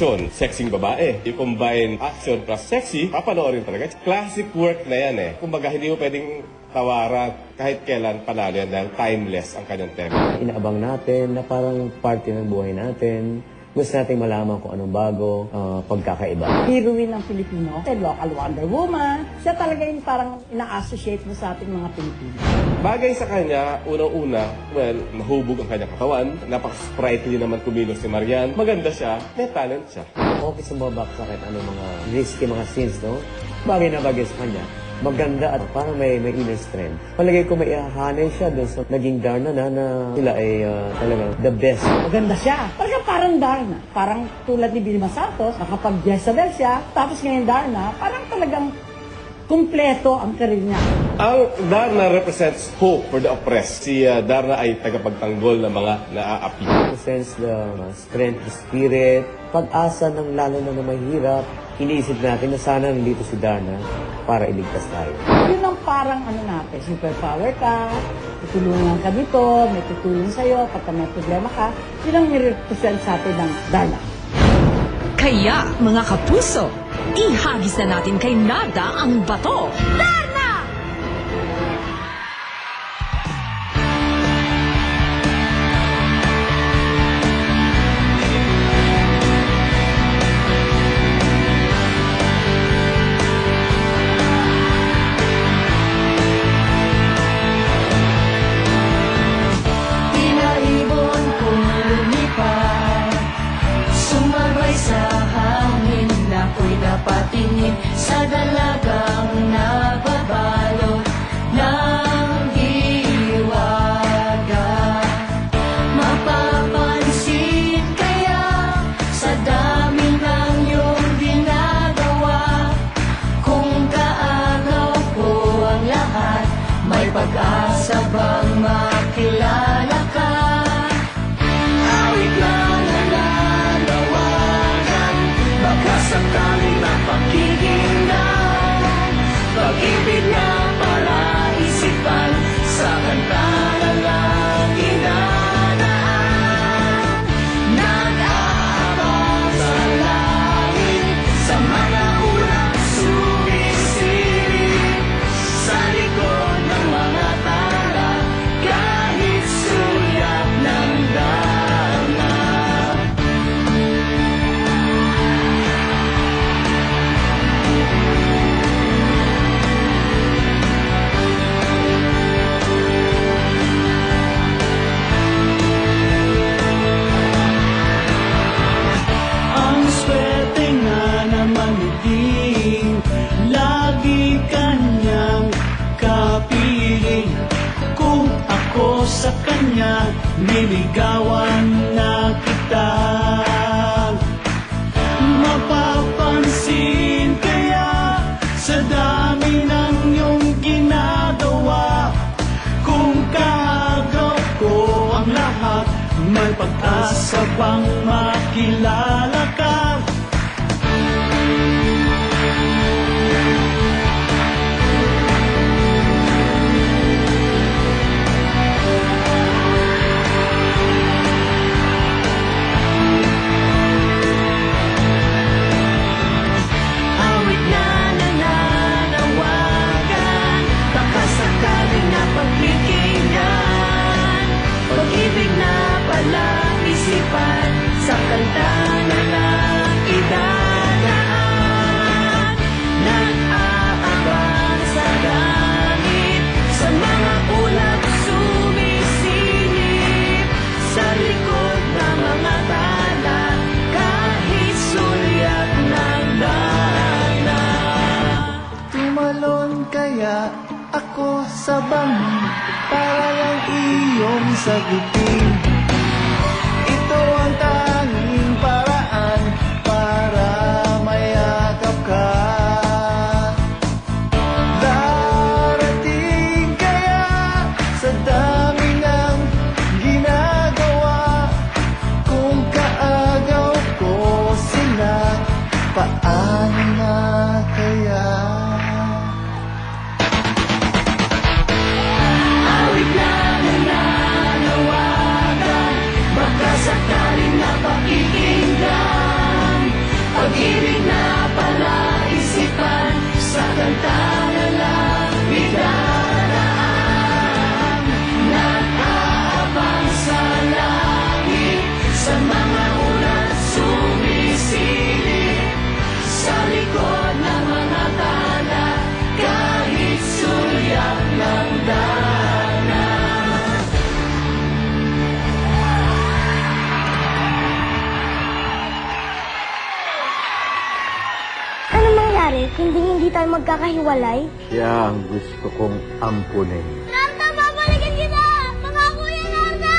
action, sexing babae. You combine action plus sexy, papanoorin talaga. Classic work na yan eh. Kumbaga, hindi mo pwedeng tawaran kahit kailan panalo yan dahil timeless ang kanyang tema. Inaabang natin na parang party ng buhay natin. Gusto nating malaman kung anong bago, ah, pagkakaiba. heroine ng Pilipino, the local Wonder Woman. Siya talaga yung parang ina-associate mo sa ating mga Pilipino. Bagay sa kanya, unang-una, well, mahubog ang kanyang katawan. Napaka-sprightly naman kumilos si Marian. Maganda siya, may talent siya. Okay sa mga baksa kahit anong mga risky mga scenes, no? Bagay na bagay sa kanya. Maganda at parang may, may inner strength. Palagay ko may ihahanay siya doon sa naging Darna na, na sila ay ah, talagang the best. Maganda siya. Parang Darna. Parang tulad ni Vilma Santos, nakapag-Jezabel siya. Tapos ngayon Darna, parang talagang kumpleto ang karir niya. Ang Darna represents hope for the oppressed. Si uh, Darna ay tagapagtanggol ng mga naaapi. Sense the uh, strength, the spirit, pag-asa ng lalo na na mahirap. Iniisip natin na sana nandito si Darna para iligtas tayo. Yun ang parang ano natin, superpower ka, tutulungan ka dito, may tutulong sa'yo, pagka may problema ka, yun ang nire-represent sa atin ng Darna. Kaya, mga kapuso, ihagis na natin kay Nada ang bato. Darna! Napatingin sa dalagang nababalot ng hiwaga. Mapapansin kaya sa dami ng iyong ginagawa Kung kaagaw ko ang lahat May pag-asa bang makilala kanya Niligawan na kita Mapapansin kaya Sa dami ng iyong ginagawa Kung kaagaw ko ang lahat May pag-asa bang makilala ka? Tumalon kaya ako sa bangin Para lang iyong sagutin hindi hindi tayo magkakahiwalay? Siya ang gusto kong ampunin. Narda, babalikan kita! Pangako yan, Narda!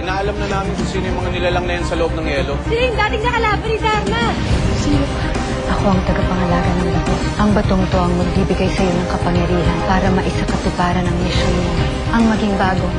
Inaalam na namin kung sino yung mga nilalang na yan sa loob ng yelo. Yung dating nakalaban ni Dharma! Sino ka? Ako ang tagapangalaga ng bato. Ang batong to ang magbibigay sa iyo ng kapangyarihan para maisakatuparan ang misyon mo. Ang maging bagong